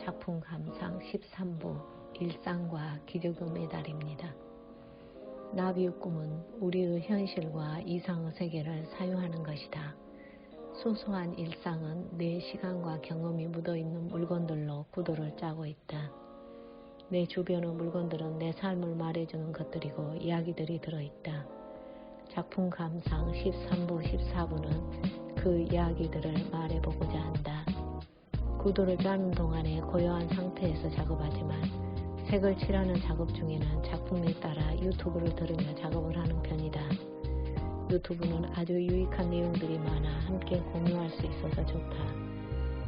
작품 감상 13부 일상과 기적의 메달입니다. 나비의 꿈은 우리의 현실과 이상의 세계를 사유하는 것이다. 소소한 일상은 내 시간과 경험이 묻어있는 물건들로 구도를 짜고 있다. 내 주변의 물건들은 내 삶을 말해주는 것들이고 이야기들이 들어있다. 작품 감상 13부, 14부는 그 이야기들을 말해보고자 한다. 구도를 짜는 동안에 고요한 상태에서 작업하지만 색을 칠하는 작업 중에는 작품에 따라 유튜브를 들으며 작업을 하는 편이다. 유튜브는 아주 유익한 내용들이 많아 함께 공유할 수 있어서 좋다.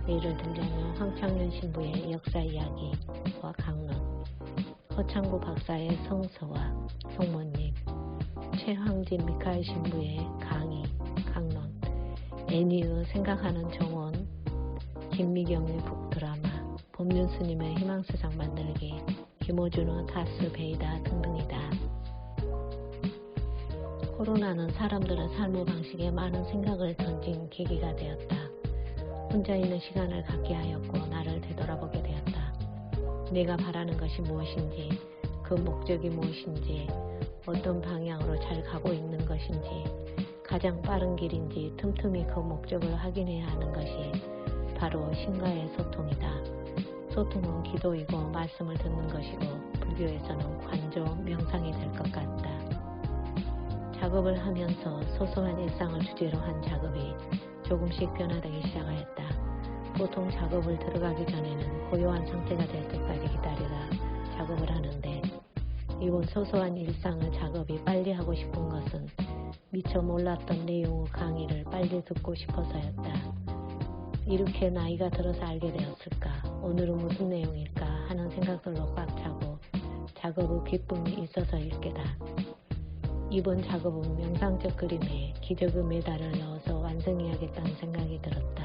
예를 들자면 황창윤 신부의 역사 이야기와 강론, 허창구 박사의 성서와 성모님, 최황진 미카엘 신부의 강의, 강론, 애니의 생각하는 정원, 김미경의 북드라마, 법륜 스님의 희망세상 만들기, 김호준의 다스 베이다 등등이다. 코로나는 사람들의 삶의 방식에 많은 생각을 던진 계기가 되었다. 혼자 있는 시간을 갖게 하였고 나를 되돌아보게 되었다. 내가 바라는 것이 무엇인지, 그 목적이 무엇인지, 어떤 방향으로 잘 가고 있는 것인지, 가장 빠른 길인지 틈틈이 그 목적을 확인해야 하는 것이 바로 신과의 소통이다. 소통은 기도이고 말씀을 듣는 것이고 불교에서는 관조, 명상이 될 것 같다. 작업을 하면서 소소한 일상을 주제로 한 작업이 조금씩 변화되기 시작하였다. 보통 작업을 들어가기 전에는 고요한 상태가 될 때까지 기다리다 작업을 하는데 이번 소소한 일상의 작업이 빨리 하고 싶은 것은 미처 몰랐던 내용의 강의를 빨리 듣고 싶어서였다. 이렇게 나이가 들어서 알게 되었을까? 오늘은 무슨 내용일까? 하는 생각들로 꽉 차고 작업의 기쁨이 있어서 일 게다. 이번 작업은 명상적 그림에 기적의 메달을 넣어서 완성해야겠다는 생각이 들었다.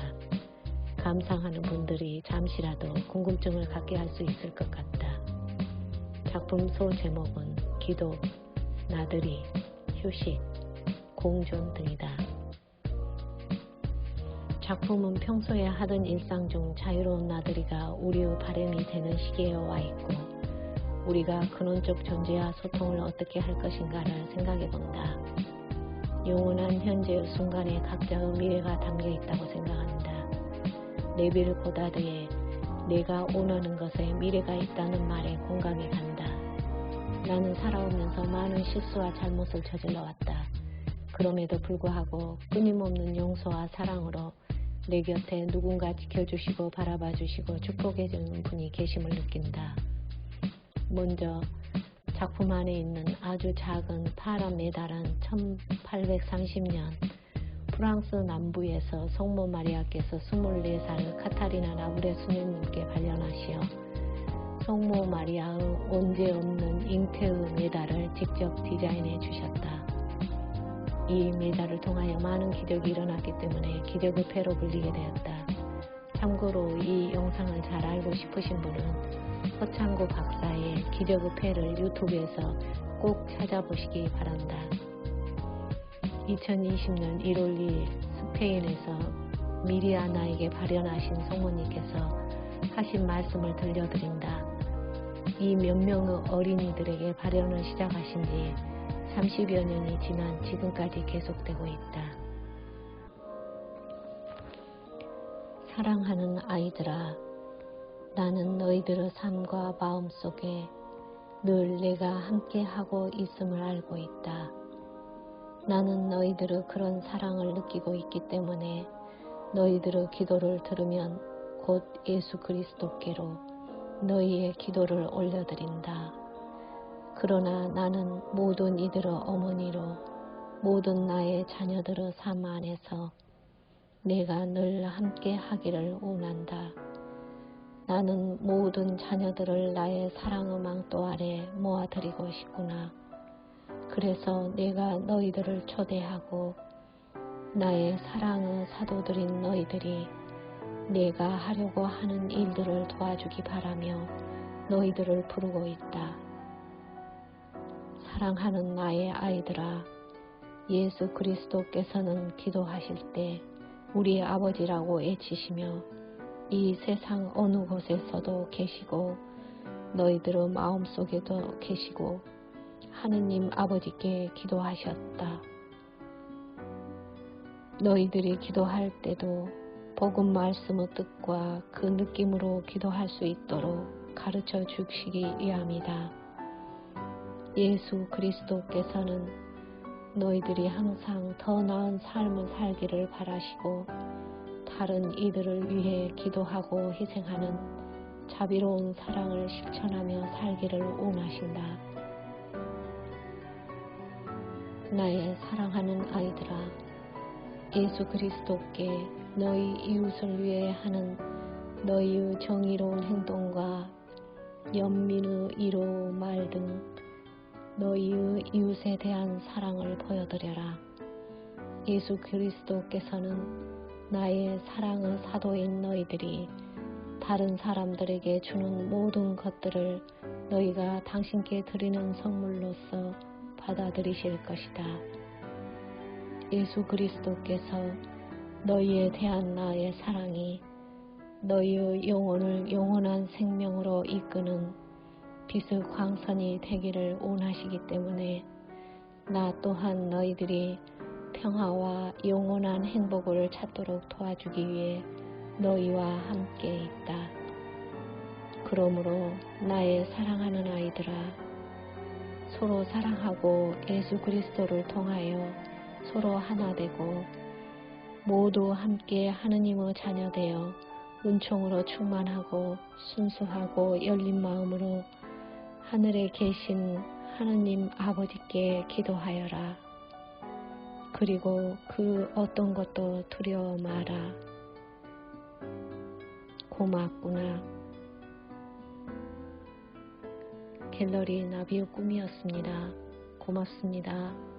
감상하는 분들이 잠시라도 궁금증을 갖게 할 수 있을 것 같다. 작품 소 제목은 기도, 나들이, 휴식, 공존 등이다. 작품은 평소에 하던 일상 중 자유로운 나들이가 우리의 발현이 되는 시기에 와 있고 우리가 근원적 존재와 소통을 어떻게 할 것인가를 생각해 본다. 영원한 현재의 순간에 각자의 미래가 담겨 있다고 생각한다. 내비를 고다드에 내가 원하는 것에 미래가 있다는 말에 공감이 간다. 나는 살아오면서 많은 실수와 잘못을 저질러 왔다. 그럼에도 불구하고 끊임없는 용서와 사랑으로 내 곁에 누군가 지켜주시고 바라봐 주시고 축복해 주는 분이 계심을 느낀다. 먼저 작품 안에 있는 아주 작은 파란 메달은 1830년 프랑스 남부에서 성모 마리아께서 24살 카타리나 라브레 수녀님께 발견하시어 성모 마리아의 언제 없는 잉태의 메달을 직접 디자인해 주셨다. 이 메달을 통하여 많은 기적이 일어났기 때문에 기적의 패로 불리게 되었다. 참고로 이 영상을 잘 알고 싶으신 분은 허창구 박사의 기적의 패를 유튜브에서 꼭 찾아보시기 바란다. 2020년 1월 2일 스페인에서 미리아나에게 발현하신 성모님께서 하신 말씀을 들려드린다. 이 몇 명의 어린이들에게 발현을 시작하신 지 30여 년이 지난 지금까지 계속되고 있다. 사랑하는 아이들아, 나는 너희들의 삶과 마음 속에 늘 내가 함께 하고 있음을 알고 있다. 나는 너희들의 그런 사랑을 느끼고 있기 때문에 너희들의 기도를 들으면 곧 예수 그리스도께로 너희의 기도를 올려드린다. 그러나 나는 모든 이들의 어머니로 모든 나의 자녀들의 삶 안에서 내가 늘 함께 하기를 원한다. 나는 모든 자녀들을 나의 사랑의 망도 아래 모아드리고 싶구나. 그래서 내가 너희들을 초대하고 나의 사랑의 사도들인 너희들이 내가 하려고 하는 일들을 도와주기 바라며 너희들을 부르고 있다. 사랑하는 나의 아이들아, 예수 그리스도께서는 기도하실 때 우리 아버지라고 애치시며 이 세상 어느 곳에서도 계시고 너희들의 마음속에도 계시고 하느님 아버지께 기도하셨다. 너희들이 기도할 때도 복음 말씀의 뜻과 그 느낌으로 기도할 수 있도록 가르쳐 주시기 위함이다. 예수 그리스도께서는 너희들이 항상 더 나은 삶을 살기를 바라시고 다른 이들을 위해 기도하고 희생하는 자비로운 사랑을 실천하며 살기를 원하신다. 나의 사랑하는 아이들아, 예수 그리스도께 너희 이웃을 위해 하는 너희의 정의로운 행동과 연민의 이로 말 등 너희의 이웃에 대한 사랑을 보여드려라. 예수 그리스도께서는 나의 사랑의 사도인 너희들이 다른 사람들에게 주는 모든 것들을 너희가 당신께 드리는 선물로서 받아들이실 것이다. 예수 그리스도께서 너희에 대한 나의 사랑이 너희의 영혼을 영원한 생명으로 이끄는 빛의 광선이 되기를 원하시기 때문에 나 또한 너희들이 평화와 영원한 행복을 찾도록 도와주기 위해 너희와 함께 있다. 그러므로 나의 사랑하는 아이들아, 서로 사랑하고 예수 그리스도를 통하여 서로 하나 되고 모두 함께 하느님의 자녀 되어 은총으로 충만하고 순수하고 열린 마음으로 하늘에 계신 하느님 아버지께 기도하여라. 그리고 그 어떤 것도 두려워 마라. 고맙구나. 갤러리 나비의 꿈이었습니다. 고맙습니다.